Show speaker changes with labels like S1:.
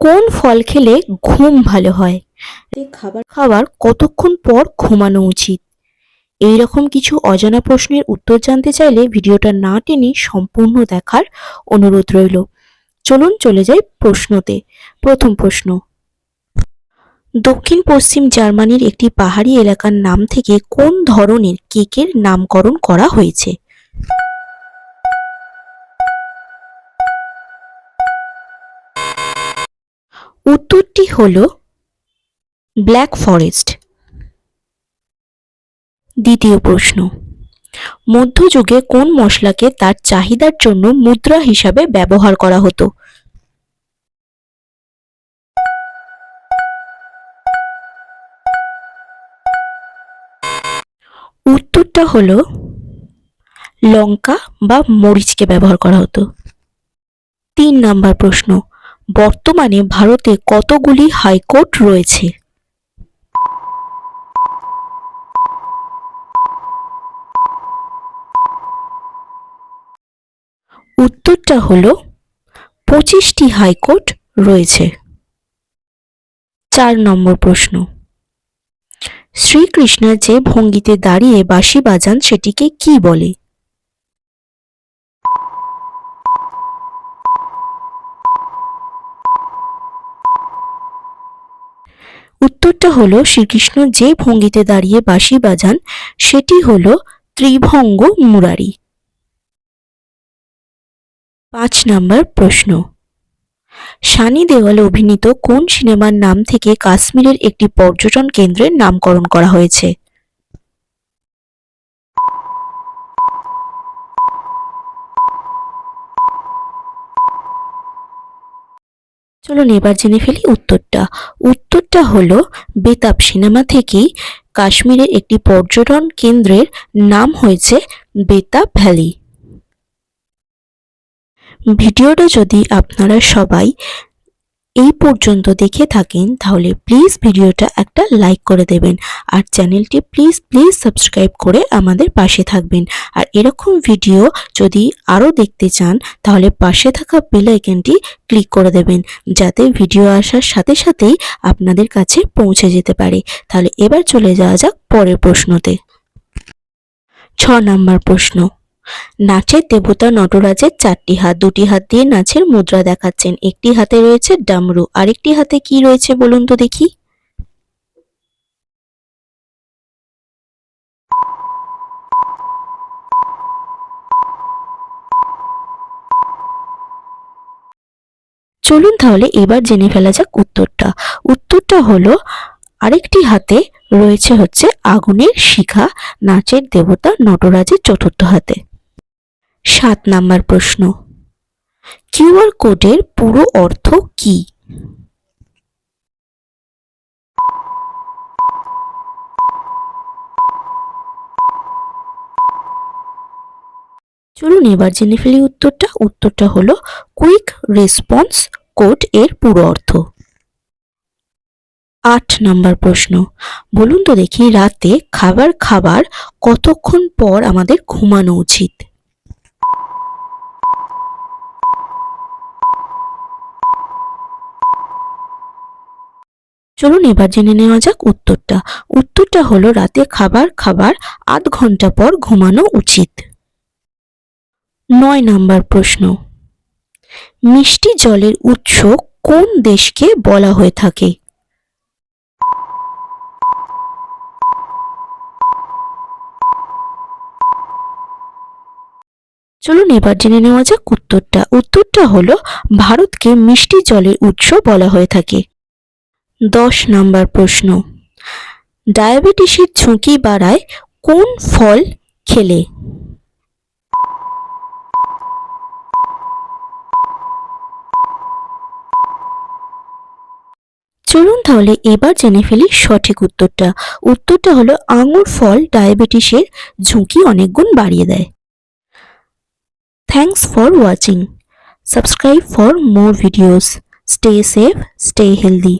S1: কোন ফল খেলে ঘুম ভালো হয়? খাবার খাবার কতক্ষণ পর ঘুমানো উচিত? এই রকম কিছু অজানা প্রশ্নের উত্তর জানতে চাইলে ভিডিওটা না টেনে সম্পূর্ণ দেখার অনুরোধ রইল। চলুন চলে যাই প্রশ্নতে। প্রথম প্রশ্ন। দক্ষিণ পশ্চিম জার্মানির একটি পাহাড়ি এলাকার নাম থেকে কোন ধরনের কেকের নামকরণ করা হয়েছে? উত্তরটি হল ব্ল্যাক ফরেস্ট। দ্বিতীয় প্রশ্ন, মধ্যযুগে কোন মশলাকে তার চাহিদার জন্য মুদ্রা হিসাবে ব্যবহার করা হতো? উত্তরটা হল লঙ্কা বা মরিচকে ব্যবহার করা হতো। তিন নাম্বার প্রশ্ন বর্তমানে ভারতে কতগুলি হাইকোর্ট রয়েছে? উত্তরটা হলো, পঁচিশটি হাইকোর্ট রয়েছে। চার নম্বর প্রশ্ন। শ্রীকৃষ্ণ যে ভঙ্গিতে দাঁড়িয়ে বাঁশি বাজান সেটিকে কি বলে? উত্তরটা হলো শ্রীকৃষ্ণ যে ভঙ্গিতে দাঁড়িয়ে বাঁশি বাজান, সেটি হল ত্রিভঙ্গ মুরারি। পাঁচ নম্বর প্রশ্ন। সানি দেওয়ালে অভিনীত কোন সিনেমার নাম থেকে কাশ্মীরের একটি পর্যটন কেন্দ্রের নামকরণ করা হয়েছে? চলুন এবার জেনে ফেলি উত্তরটা। উত্তরটা হলো, বেতাব সিনেমা থেকেই কাশ্মীরের একটি পর্যটন কেন্দ্রের নাম হয়েছে বেতাব ভ্যালি। ভিডিওটা যদি আপনারা সবাই এই পর্যন্ত দেখে থাকেন, তাহলে প্লিজ ভিডিওটা একটা লাইক করে দেবেন। আর চ্যানেলটি প্লিজ প্লিজ সাবস্ক্রাইব করে আমাদের পাশে থাকবেন। আর এরকম ভিডিও যদি আরও দেখতে চান, তাহলে পাশে থাকা বেল আইকনটি ক্লিক করে দেবেন, যাতে ভিডিও আসার সাথে সাথেই আপনাদের কাছে পৌঁছে যেতে পারে। তাহলে এবার চলে যাওয়া যাক পরের প্রশ্নতে। ছ নাম্বার প্রশ্ন। নাচের দেবতা নটরাজের চারটি হাত। দুটি হাত দিয়ে নাচের মুদ্রা দেখাচ্ছেন। একটি হাতে রয়েছে ডামরু। আরেকটি হাতে কি রয়েছে বলুন তো দেখি। চলুন তাহলে এবার জেনে ফেলা যাক উত্তরটা। উত্তরটা হলো, আরেকটি হাতে রয়েছে হচ্ছে আগুনের শিখা, নাচের দেবতা নটরাজের চতুর্থ হাতে। সাত নাম্বার প্রশ্ন। কিউআর কোডের পুরো অর্থ কি? চলুন এবার জেনে ফেলি উত্তরটা। উত্তরটা হলো কুইক রেসপন্স কোড এর পুরো অর্থ। আট নাম্বার প্রশ্ন। বলুন তো দেখি রাতে খাবার খাবার কতক্ষণ পর আমাদের ঘুমানো উচিত? চলুন এবার জেনে নেওয়া যাক উত্তরটা। উত্তরটা হলো, রাতে খাবার খাবার, আধ ঘণ্টা পর ঘুমানো উচিত। নয় নাম্বার প্রশ্ন। মিষ্টি জলের উৎস কোন দেশকে বলা হয়ে থাকে? চলুন এবার জেনে নেওয়া যাক উত্তরটা। উত্তরটা হলো, ভারতকে মিষ্টি জলের উৎস বলা হয়ে থাকে। দশ নাম্বার প্রশ্ন। ডায়াবেটিসের ঝুঁকি বাড়ায় কোন ফল খেলে? চলুন তাহলে এবার জেনে ফেলি সঠিক উত্তরটা। উত্তরটা হলো আঙুর ফল ডায়াবেটিসের ঝুঁকি অনেক গুণ বাড়িয়ে দেয়। Thanks for watching subscribe for more videos stay safe stay healthy